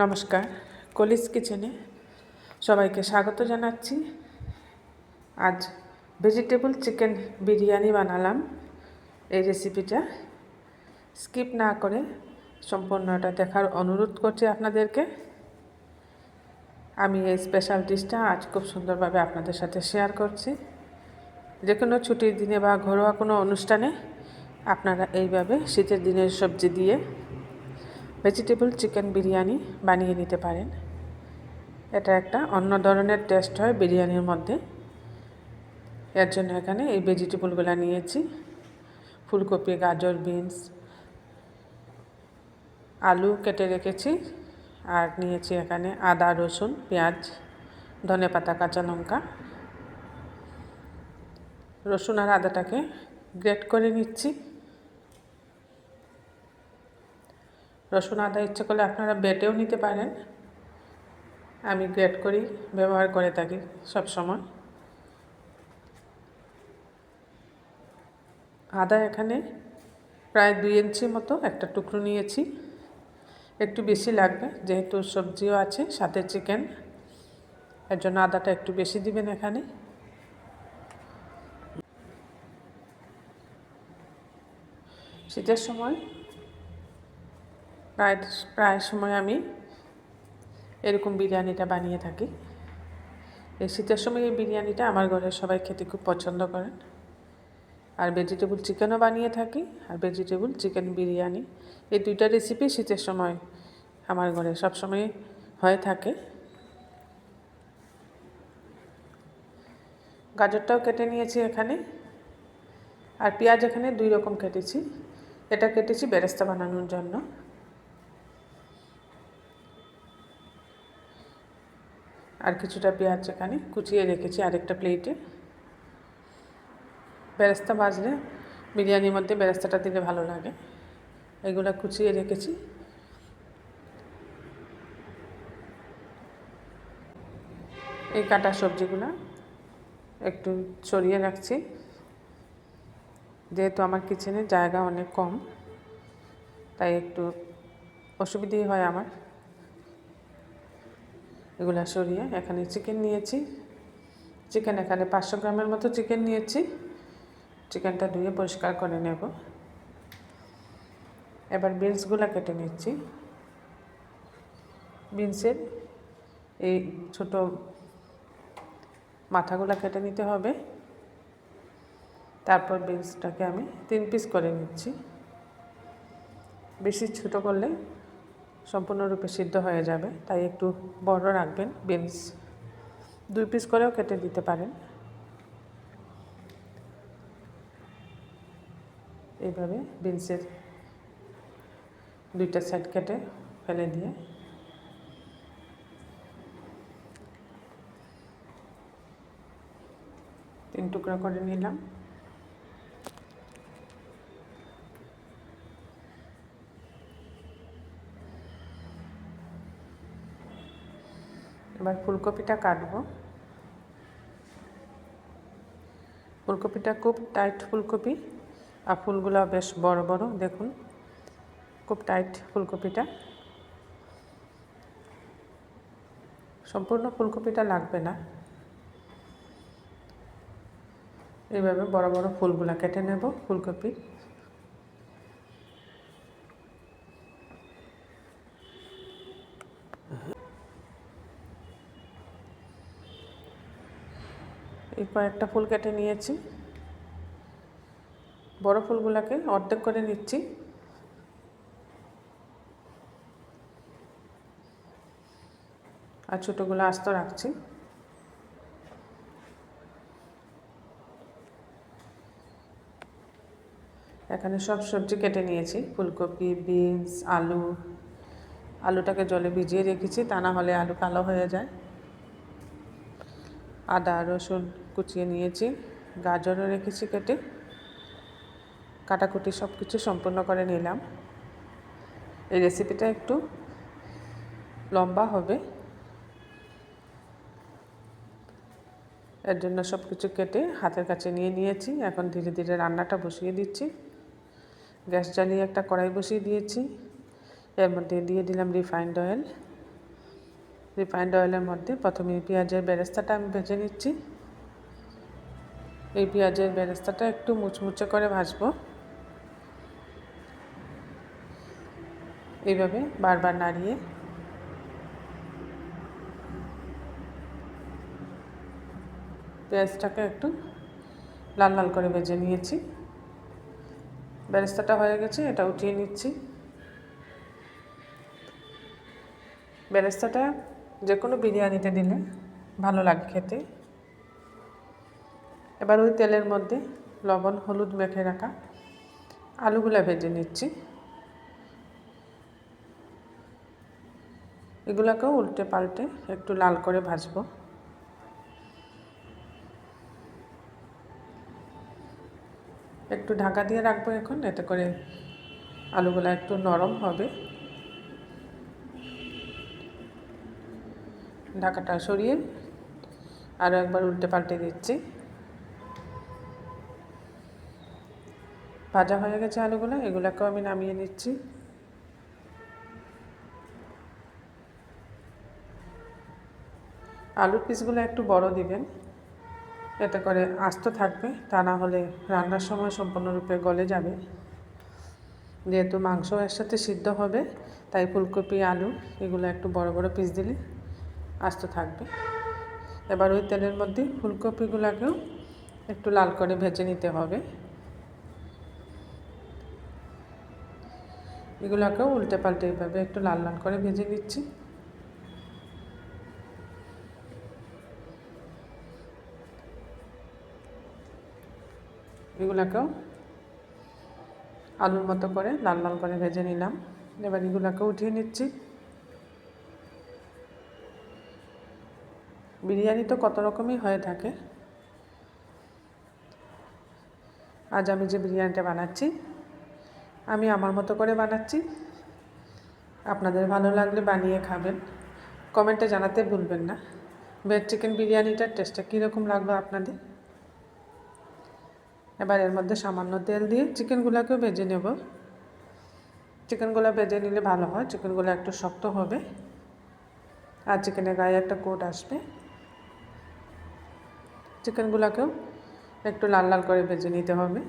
নমস্কার, কলিস কিচেনে সবাইকে স্বাগত জানাচ্ছি। আজ ভেজিটেবল চিকেন বিরিয়ানি বানালাম। এই রেসিপিটা স্কিপ না করে সম্পূর্ণটা দেখার অনুরোধ করছি আপনাদেরকে। আমি এই স্পেশাল ডিশটা আজ খুব সুন্দরভাবে আপনাদের সাথে শেয়ার করছি। যে কোনো ছুটির দিনে বা ঘরোয়া কোনো অনুষ্ঠানে আপনারা এইভাবে শীতের দিনের সবজি দিয়ে ভেজিটেবল চিকেন বিরিয়ানি বানিয়ে নিতে পারেন। এটা একটা অন্য ধরনের টেস্ট হয় বিরিয়ানির মধ্যে। এর জন্য এখানে এই ভেজিটেবলগুলো নিয়েছি। ফুলকপি, গাজর বিনস আলু কেটে রেখেছি। আর নিয়েছি এখানে আদা, রসুন, পেঁয়াজ, ধনে পাতা, কাঁচা লঙ্কা। রসুন আর আদাটাকে গ্রেট করে নিচ্ছি। রসুন আদা ইচ্ছে করলে আপনারা বেটেও নিতে পারেন। আমি গ্রেট করি, ব্যবহার করে থাকি সব সময়। আদা এখানে প্রায় দুই ইঞ্চি মতো একটা টুকরো নিয়েছি। একটু বেশি লাগবে, যেহেতু সবজিও আছে, সাথে চিকেন। এর জন্য আদাটা একটু বেশি দিবেন এখানে। শীতের সময় প্রায় প্রায় সময় আমি এরকম বিরিয়ানিটা বানিয়ে থাকি। এই শীতের সময় এই বিরিয়ানিটা আমার ঘরের সবাই খেতে খুব পছন্দ করেন। আর ভেজিটেবল চিকেনও বানিয়ে থাকি, আর ভেজিটেবল চিকেন বিরিয়ানি। এই দুইটা রেসিপি শীতের সময় আমার ঘরে সবসময় হয়ে থাকে। গাজরটাও কেটে নিয়েছি এখানে। আর পেঁয়াজ এখানে দুই রকম কেটেছি। এটা কেটেছি বেরেস্তা বানানোর জন্য। আর কিছুটা পেঁয়াজ এখানে কুচিয়ে রেখেছি আরেকটা প্লেটে। বেরেস্তা ভাজলে বিরিয়ানির মধ্যে বেরেস্তাটা দিলে ভালো লাগে। এগুলো কুচিয়ে রেখেছি। এই কাটা সবজিগুলো একটু ছড়িয়ে রাখছি। যেহেতু আমার কিচেনে জায়গা অনেক কম, তাই একটু অসুবিধেই হয় আমার। এগুলো সরিয়ে এখানে চিকেন নিয়েছি। চিকেন এখানে পাঁচশো গ্রামের মতো চিকেন নিয়েছি। চিকেনটা ধুয়ে পরিষ্কার করে নেব। এবার বিনসগুলো কেটে নিচ্ছি। বিনসের এই ছোট মাথাগুলো কেটে নিতে হবে। তারপর বিনসটাকে আমি তিন পিস করে নিচ্ছি। বেশি ছোটো করলে সম্পূর্ণরূপে সিদ্ধ হয়ে যাবে। তাই একটু বড় রাখবেন, বিনস দুই পিস করেও কেটে দিতে পারেন। এইভাবে বিনসের দুইটা সাইড কেটে ফেলে দিয়ে তিন টুকরা করে নিলাম। এবার ফুলকপিটা কাটবো। ফুলকপিটা খুব টাইট ফুলকপি, আর ফুলগুলো বেশ বড় বড়, দেখুন। খুব টাইট ফুলকপিটা। সম্পূর্ণ ফুলকপিটা লাগবে না। এইভাবে বড় বড় ফুলগুলা কেটে নেব ফুলকপি। কয়েকটা ফুল কেটে নিয়েছি। বড় ফুলগুলোকে অর্ধেক করে নিচ্ছি। আর ছোটোগুলো আস্ত রাখছি। এখানে সব সবজি কেটে নিয়েছি। ফুলকপি, বিনস, আলু। আলুটাকে জলে ভিজিয়ে রেখেছি, তা না হলে আলু কালো হয়ে যায়। আদা, রসুন কুচিয়ে নিয়েছি, গাজরও রেখেছি কেটে। কাটাকুটি সব কিছু সম্পূর্ণ করে নিলাম। এই রেসিপিটা একটু লম্বা হবে। এর জন্য সব কিছু কেটে হাতের কাছে নিয়ে নিয়েছি। এখন ধীরে ধীরে রান্নাটা বসিয়ে দিচ্ছি। গ্যাস জ্বালিয়ে একটা কড়াই বসিয়ে দিয়েছি। এর মধ্যে দিয়ে দিলাম রিফাইন্ড অয়েল রিফাইন্ড অয়েলের মধ্যে প্রথমে পেঁয়াজের বেরেস্তাটা আমি ভেজে নিচ্ছি। এই পেঁয়াজের বেরেস্তাটা একটু মুচমুচে করে ভাজবো। এইভাবে বারবার নাড়িয়ে। পেঁয়াজটাকে একটু লাল লাল করে ভেজে নিয়েছি। বেরেস্তাটা হয়ে গেছে, এটা উঠিয়ে নিচ্ছি। বেরেস্তাটা যে কোনো বিরিয়ানিতে দিলে ভালো লাগে খেতে। এবার ওই তেলের মধ্যে লবণ, হলুদ মেখে রাখা আলুগুলো ভেজে নিচ্ছি। এগুলোকেও উল্টে পাল্টে একটু লাল করে ভাজবো। একটু ঢাকা দিয়ে রাখব এখন, এতে করে আলুগুলো একটু নরম হবে। ঢাকাটা সরিয়ে আরও একবার উল্টে পাল্টে দিচ্ছি। ভাজা হয়ে গেছে আলুগুলো, এগুলোকেও আমি নামিয়ে নিচ্ছি। আলুর পিসগুলো একটু বড় দিবেন, এতে করে আস্ত থাকবে, তা না হলে রান্নার সময় সম্পূর্ণরূপে গলে যাবে। যেহেতু মাংস একসাথে সিদ্ধ হবে, তাই ফুলকপি, আলু, এগুলো একটু বড় বড় পিস দিলে আস্ত থাকবে। এবার ওই তেলের মধ্যে ফুলকপিগুলোকেও একটু লাল করে ভেজে নিতে হবে। এগুলোকেও উল্টে পাল্টে এইভাবে একটু লাল লাল করে ভেজে নিচ্ছি। এগুলাকেও আলুর মতো করে লাল লাল করে ভেজে নিলাম। এবার এগুলাকে উঠিয়ে নিচ্ছি। বিরিয়ানি তো কত রকমই হয়ে থাকে। আজ আমি যে বিরিয়ানিটা বানাচ্ছি, আমি আমার মতো করে বানাচ্ছি। আপনাদের ভালো লাগলে বানিয়ে খাবেন। কমেন্টে জানাতে ভুলবেন না। ভেজ চিকেন বিরিয়ানিটার টেস্টটা কীরকম লাগল আপনাদের? এবার এর মধ্যে সামান্য তেল দিয়ে চিকেনগুলোকেও ভেজে নেব। চিকেনগুলো ভেজে নিলে ভালো হয়, চিকেনগুলো একটু শক্ত হবে। আর চিকেনের গায়ে একটা কোট আসবে। চিকেনগুলোকেও একটু লাল লাল করে ভেজে নিতে হবে।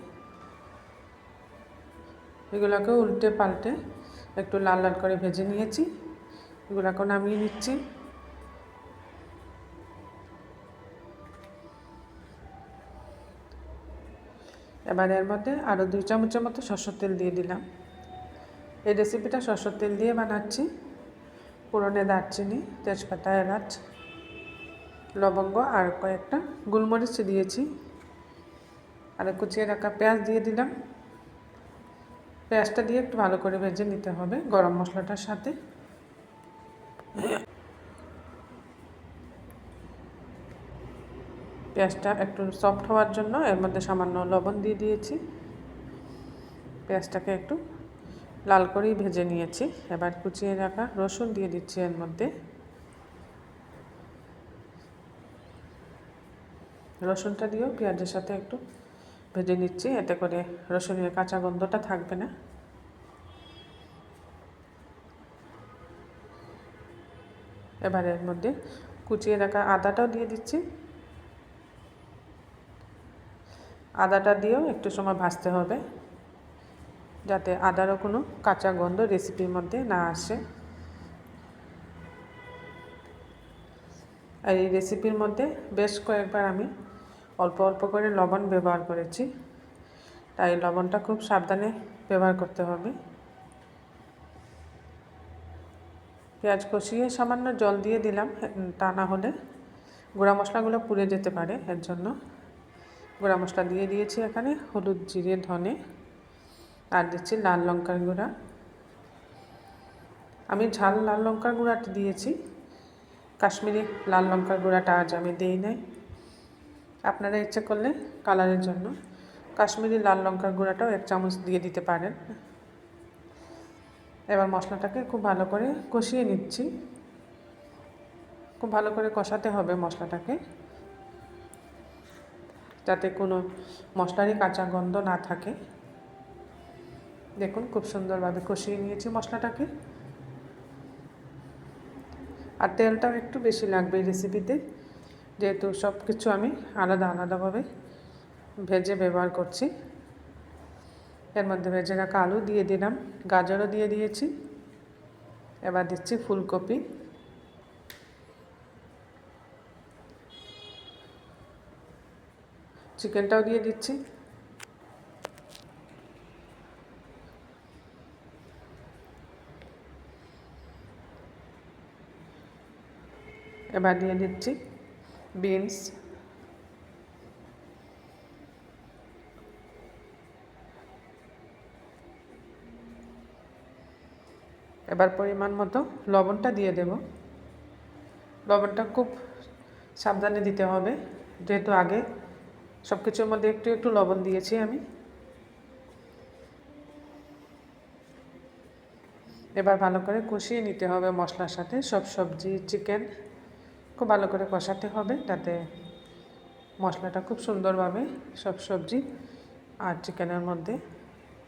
এগুলোকেও উল্টে পাল্টে একটু লাল লাল করে ভেজে নিয়েছি। এগুলোকেও নামিয়ে নিচ্ছি। এবার এর মধ্যে আরও দুই চামচের মতো সরষের তেল দিয়ে দিলাম। এই রেসিপিটা সরষের তেল দিয়ে বানাচ্ছি। পুরনে দারচিনি, তেজপাতা, এলাচ লবঙ্গ আর কয়েকটা গোলমরিচ দিয়েছি। আর কুচিয়ে রাখা পেঁয়াজ দিয়ে দিলাম। পেঁয়াজটা দিয়ে একটু ভালো করে ভেজে নিতে হবে গরম মশলাটার সাথে। পেঁয়াজটা একটু সফট হওয়ার জন্য এর মধ্যে সামান্য লবণ দিয়ে দিয়েছি। পেঁয়াজটাকে একটু লাল করেই ভেজে নিয়েছি। এবার কুচিয়ে রাখা রসুন দিয়ে দিচ্ছি এর মধ্যে। রসুনটা দিয়েও পেঁয়াজের সাথে একটু ভেজে নিচ্ছি, এতে করে রসুনের কাঁচা গন্ধটা থাকবে না। এবার এর মধ্যে কুচিয়ে রাখা আদাটাও দিয়ে দিচ্ছি। আদাটা দিয়েও একটু সময় ভাজতে হবে, যাতে আদারও কোনো কাঁচা গন্ধ রেসিপির মধ্যে না আসে। আর এই রেসিপির মধ্যে বেশ কয়েকবার আমি অল্প অল্প করে লবণ ব্যবহার করেছি। তাই লবণটা খুব সাবধানে ব্যবহার করতে হবে। পেঁয়াজ কষিয়ে সামান্য জল দিয়ে দিলাম, তা না হলে গুঁড়া মশলাগুলো পুড়ে যেতে পারে এর জন্য। গুঁড়া মশলা দিয়ে দিয়েছি এখানে হলুদ, জিরে, ধনে আর দিচ্ছি লাল লঙ্কার গুঁড়া। আমি ঝাল লাল লঙ্কার গুঁড়াটা দিয়েছি। কাশ্মীরি লাল লঙ্কার গুঁড়াটা আজ আমি দিই নাই আপনারা ইচ্ছে করলে কালারের জন্য কাশ্মীরি লাল লঙ্কার গুঁড়াটাও এক চামচ দিয়ে দিতে পারেন। এবার মশলাটাকে খুব ভালো করে কষিয়ে নিচ্ছি। খুব ভালো করে কষাতে হবে মশলাটাকে। যাতে কোনো মশলারই কাঁচা গন্ধ না থাকে। দেখুন খুব সুন্দরভাবে কষিয়ে নিয়েছি মশলাটাকে। আর তেলটাও একটু বেশি লাগবে রেসিপিতে যেহেতু সব কিছু আমি আলাদা আলাদাভাবে ভেজে ব্যবহার করছি। এর মধ্যে ভেজে রাখা আলু দিয়ে দিলাম, গাজরও দিয়ে দিয়েছি। এবার দিচ্ছি ফুলকপি। চিকেনটাও দিয়ে দিচ্ছি। এবার দিয়ে দিচ্ছি বিনস এবার পরিমাণ মতো লবণটা দিয়ে দেব। লবণটা খুব সাবধানে দিতে হবে। যেহেতু আগে সব কিছুর মধ্যে একটু একটু লবণ দিয়েছি আমি। এবার ভালো করে কষিয়ে নিতে হবে মশলার সাথে। সব সবজি চিকেন খুব ভালো করে কষাতে হবে তাতে মশলাটা খুব সুন্দরভাবে সব সবজি আর চিকেনের মধ্যে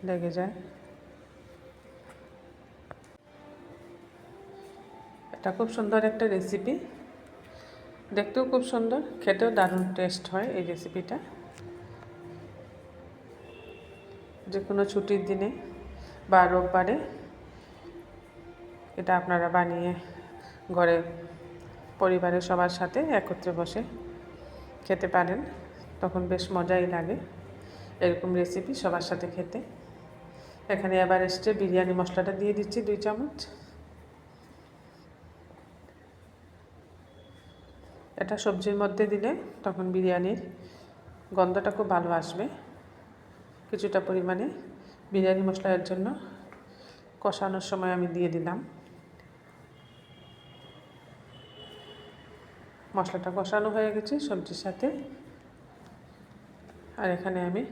লেগে যায়। এটা খুব সুন্দর একটা রেসিপি দেখতেও খুব সুন্দর, খেতেও দারুণ টেস্ট হয় এই রেসিপিটা যে কোনো ছুটির দিনে বা রোববারে এটা আপনারা বানিয়ে ঘরে পরিবারের সবার সাথে একত্রে বসে খেতে পারেন। তখন বেশ মজাই লাগে। এরকম রেসিপি সবার সাথে খেতে। এখানে এবার এসছে বিরিয়ানি মশলাটা দিয়ে দিচ্ছি দুই চামচ। এটা সবজির মধ্যে দিলে তখন বিরিয়ানির গন্ধটা খুব ভালো আসবে। কিছুটা পরিমাণে বিরিয়ানি মশলার জন্য কষানোর সময় আমি দিয়ে দিলাম। মশলাটা কষানো হয়ে গেছে সবজির সাথে। আর এখানে আমি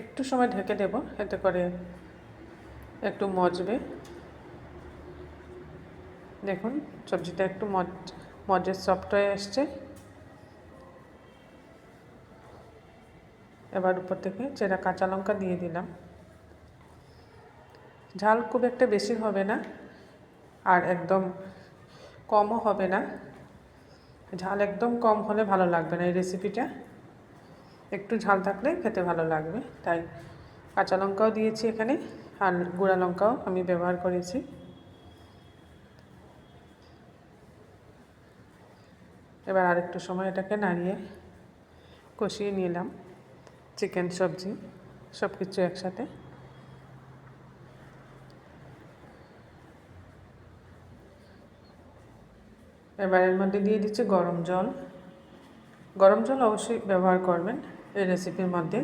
একটু সময় ঢেকে দেব এতে করে একটু মজবে। দেখুন, সবজিটা একটু মজ মজের সফট হয়ে আসছে। এবার উপর থেকে চেরা কাঁচা লঙ্কা দিয়ে দিলাম। ঝাল খুব একটা বেশি হবে না, আর একদম কমও হবে না। ঝাল একদম কম হলে ভালো লাগবে না এই রেসিপিটা একটু ঝাল থাকলে খেতে ভালো লাগবে। তাই কাঁচা লঙ্কাও দিয়েছি এখানে, আর গুঁড়া লঙ্কাও আমি ব্যবহার করেছি। এবার আরেকটু সময় এটাকে নাড়িয়ে কষিয়ে নিলাম। চিকেন, সবজি সব কিছু একসাথে। এবার এর মধ্যে দিয়ে দিচ্ছি গরম জল। গরম জল অবশ্যই ব্যবহার করবেন এই রেসিপির মধ্যে।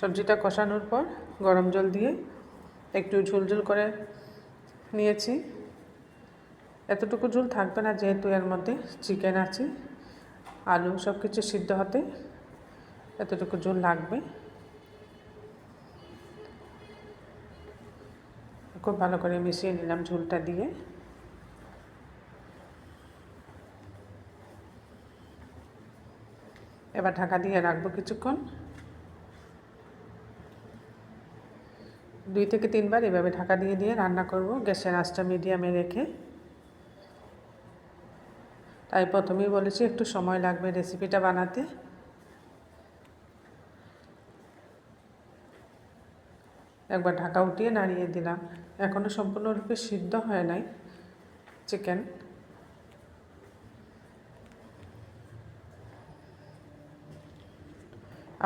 সবজিটা কষানোর পর গরম জল দিয়ে একটু ঝুলঝুল করে নিয়েছি। এতটুকু ঝুল থাকবে না যেহেতু এর মধ্যে চিকেন আছে। আলু সব কিছু সিদ্ধ হতে এতটুকু ঝুল লাগবে। খুব ভালো করে মিশিয়ে নিলাম ঝুলটা দিয়ে। এবার ঢাকা দিয়ে রাখব কিছুক্ষণ। দুই থেকে তিনবার এভাবে ঢাকা দিয়ে দিয়ে রান্না করব গ্যাসের আঁচটা মিডিয়ামে রেখে। তাই প্রথমেই বলেছি একটু সময় লাগবে রেসিপিটা বানাতে। একবার ঢাকা উঠিয়ে নাড়িয়ে দিলাম। এখনও সম্পূর্ণরূপে সিদ্ধ হয় নাই। চিকেন।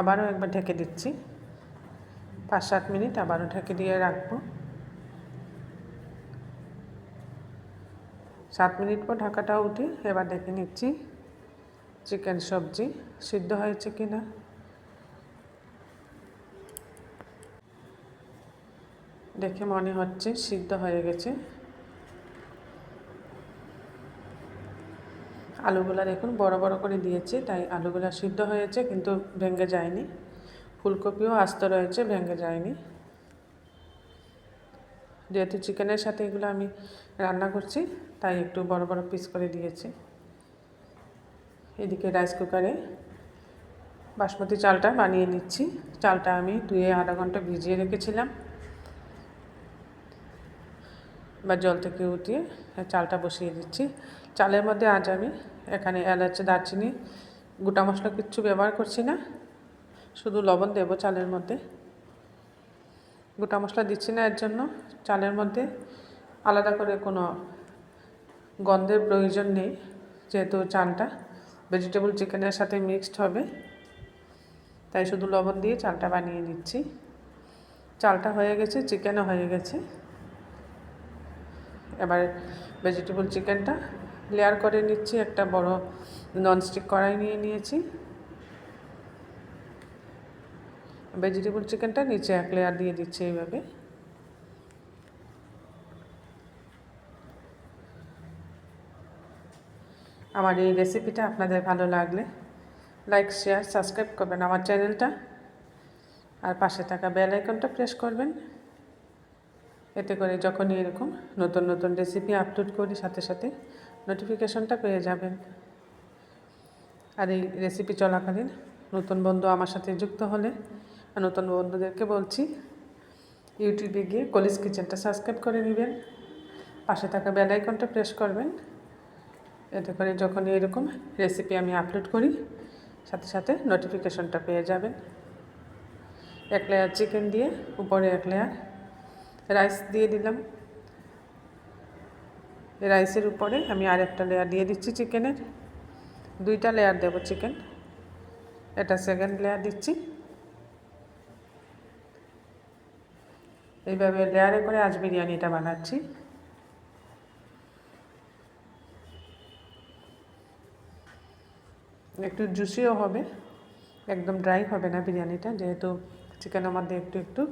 আবারও একবার ঢেকে দিচ্ছি। পাঁচ সাত মিনিট আবারও ঢেকে দিয়ে রাখব। সাত মিনিট পর ঢাকাটা উঠে এবার দেখে নিচ্ছি চিকেন সবজি। সিদ্ধ হয়েছে কি না? দেখে মনে হচ্ছে সিদ্ধ হয়ে গেছে। আলুগুলা দেখুন বড় বড় করে দিয়েছি, তাই আলুগুলা সিদ্ধ হয়েছে কিন্তু ভেঙে যায়নি। ফুলকপিও আস্ত রয়েছে, ভেঙে যায়নি। যেহেতু চিকেনের সাথে এগুলো আমি রান্না করছি, তাই একটু বড় বড় পিস করে দিয়েছি। এদিকে রাইস কুকারে বাসমতি চালটা বানিয়ে নিচ্ছি। চালটা আমি ধুয়ে আধা ঘণ্টা ভিজিয়ে রেখেছিলাম। বা জল থেকে উঠিয়ে চালটা বসিয়ে দিচ্ছি। চালের মধ্যে আজ আমি এখানে এলাচ, দারচিনি, গোটা মশলা কিচ্ছু ব্যবহার করছি না। শুধু লবণ দেবো চালের মধ্যে। গোটা মশলা দিচ্ছি না এর জন্য। চালের মধ্যে আলাদা করে কোনো গন্ধের প্রয়োজন নেই, যেহেতু চালটা ভেজিটেবল চিকেনের সাথে মিক্সড হবে। তাই শুধু লবণ দিয়ে চালটা বানিয়ে নিচ্ছি চালটা হয়ে গেছে চিকেনও হয়ে গেছে। এবার ভেজিটেবল চিকেনটা লেয়ার করে নিচ্ছি, একটা বড় ননস্টিক কড়াই নিয়ে নিয়েছি। ভেজিটেবল চিকেনটা নিচে এক লেয়ার দিয়ে দিচ্ছি এইভাবে। আমার এই রেসিপিটা আপনাদের ভালো লাগলে লাইক শেয়ার সাবস্ক্রাইব করবেন আমার চ্যানেলটা আর পাশে থাকা বেল আইকনটা প্রেস করবেন। এতে করে যখনই এরকম নতুন নতুন রেসিপি আপলোড করি, সাথে সাথে নোটিফিকেশনটা পেয়ে যাবেন। আর এই রেসিপি চলাকালীন নতুন বন্ধু আমার সাথে যুক্ত হলে নতুন বন্ধুদেরকে বলছি, ইউটিউবে গিয়ে কলিজ কিচেনটা সাবস্ক্রাইব করে নেবেন, পাশে থাকা বেল আইকনটা প্রেস করবেন। এতে করে যখন এরকম রেসিপি আমি আপলোড করি, সাথে সাথে নোটিফিকেশনটা পেয়ে যাবেন। এক লেয়ার চিকেন দিয়ে, উপরে এক লেয়ার রাইস দিয়ে দিলাম। রাইসের উপরে আমি আর একটা লেয়ার দিয়ে দিচ্ছি চিকেনের। দুইটা লেয়ার দেব চিকেন। এটা সেকেন্ড লেয়ার দিচ্ছি। এইভাবে লেয়ারে করে আজ বিরিয়ানিটা বানাচ্ছি। একটু জুসিও হবে, একদম ড্রাই হবে না বিরিয়ানিটা, যেহেতু চিকেনের মধ্যে একটু একটু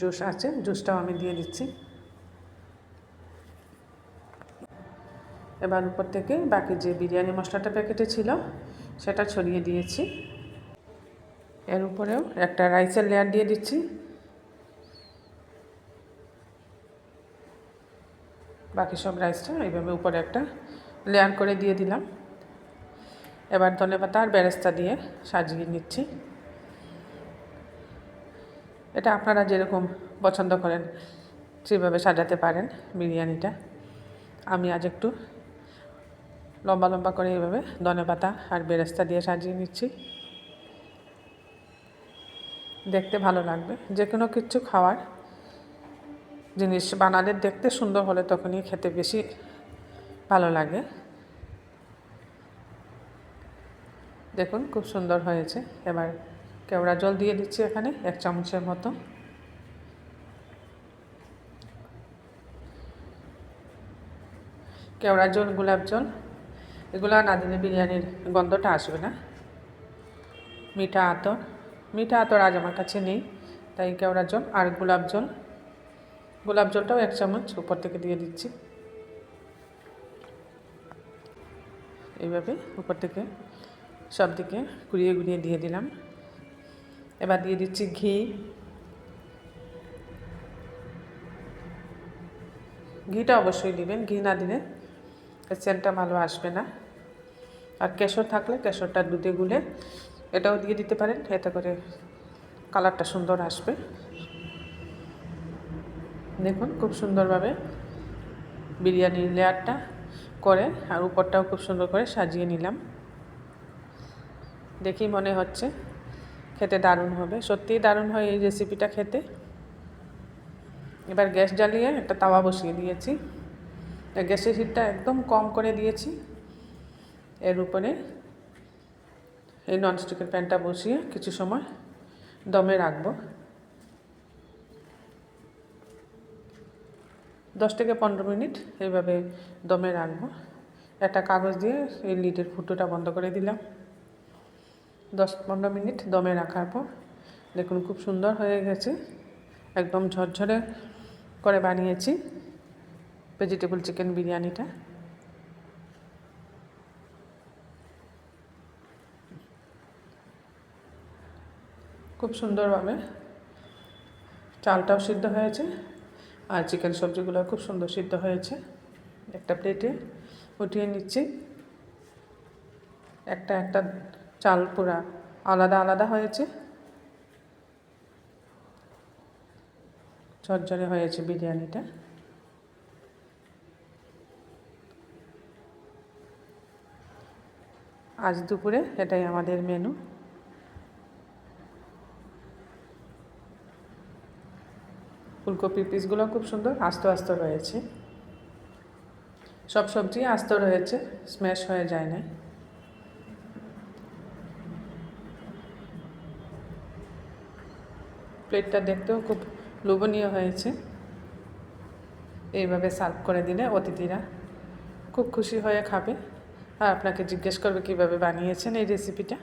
জুস আছে, জুসটাও আমি দিয়ে দিচ্ছি। এবার উপর থেকে বাকি যে বিরিয়ানি মশলাটা প্যাকেটে ছিল, সেটা ছড়িয়ে দিয়েছি। এর উপরেও একটা রাইসের লেয়ার দিয়ে দিচ্ছি। বাকি সব রাইসটা এইভাবে উপরে একটা লেয়ার করে দিয়ে দিলাম। এবার ধনে পাতা আর বেরেস্তা দিয়ে সাজিয়ে নিচ্ছি। এটা আপনারা যেরকম পছন্দ করেন, সেভাবে সাজাতে পারেন বিরিয়ানিটা। আমি আজ একটু লম্বা লম্বা করে এইভাবে ধনে পাতা আর বেরেস্তা দিয়ে সাজিয়ে নিচ্ছি। দেখতে ভালো লাগবে। যে কোনো কিছু খাওয়ার জিনিস বানালে দেখতে সুন্দর হলে তখনই খেতে বেশি ভালো লাগে। দেখুন, খুব সুন্দর হয়েছে। এবার কেওড়া জল দিয়ে দিচ্ছি এখানে এক চামচের মতো। কেওড়া জল, গোলাপ জল এগুলো না দিলে বিরিয়ানির গন্ধটা আসবে না। মিঠা আতর। মিঠা আতর আজ আমার কাছে নেই, তাই কেওড়া জল আর গোলাপ জল। গোলাপ জলটাও এক চামচ উপর থেকে দিয়ে দিচ্ছি। এইভাবে উপর থেকে সব দিকে ঘুরিয়ে ঘুরিয়ে দিয়ে দিলাম। এবার দিয়ে দিচ্ছি ঘি। ঘিটা অবশ্যই দিবেন, ঘি না দিলে সেন্টটা ভালো আসবে না। আর কেশর থাকলে কেশরটা দুধে গুলে এটাও দিয়ে দিতে পারেন, এতে করে কালারটা সুন্দর আসবে। দেখুন, খুব সুন্দরভাবে বিরিয়ানির লেয়ারটা করে আর উপরটাও খুব সুন্দর করে সাজিয়ে নিলাম। দেখি মনে হচ্ছে খেতে দারুণ হবে। সত্যিই দারুণ হয় এই রেসিপিটা খেতে। এবার গ্যাস জ্বালিয়ে একটা তাওয়া বসিয়ে দিয়েছি। গ্যাসের হিটটা একদম কম করে দিয়েছি। এর উপরে এই ননস্টিকের প্যানটা বসিয়ে কিছু সময় দমে রাখব। দশ থেকে পনেরো মিনিট এইভাবে দমে রাখব। একটা কাগজ দিয়ে এই লিডের ফুটোটা বন্ধ করে দিলাম। দশ পনেরো মিনিট দমে রাখার পর দেখুন খুব সুন্দর হয়ে গেছে। একদম ঝরঝরে করে বানিয়েছি। ভেজিটেবল চিকেন বিরিয়ানিটা। খুব সুন্দরভাবে চালটাও সিদ্ধ হয়েছে, আর চিকেন সবজিগুলো খুব সুন্দর সিদ্ধ হয়েছে। একটা প্লেটে উঠিয়ে নিচ্ছি। একটা একটা চাল পুরা আলাদা আলাদা হয়েছে। ঝরঝরে হয়েছে বিরিয়ানিটা। আজ দুপুরে এটাই আমাদের মেনু ফুলকপির পিসগুলো খুব সুন্দর, আস্ত আস্ত রয়েছে সব সবজি আস্ত রয়েছে, স্ম্যাশ হয়ে যায় না প্লেটটা দেখতেও খুব লোভনীয় হয়েছে। এইভাবে সার্ভ করে দিলে অতিথিরা খুব খুশি হয়ে খাবে। আর আপনাকে জিজ্ঞেস করবে কীভাবে বানিয়েছেন এই রেসিপিটা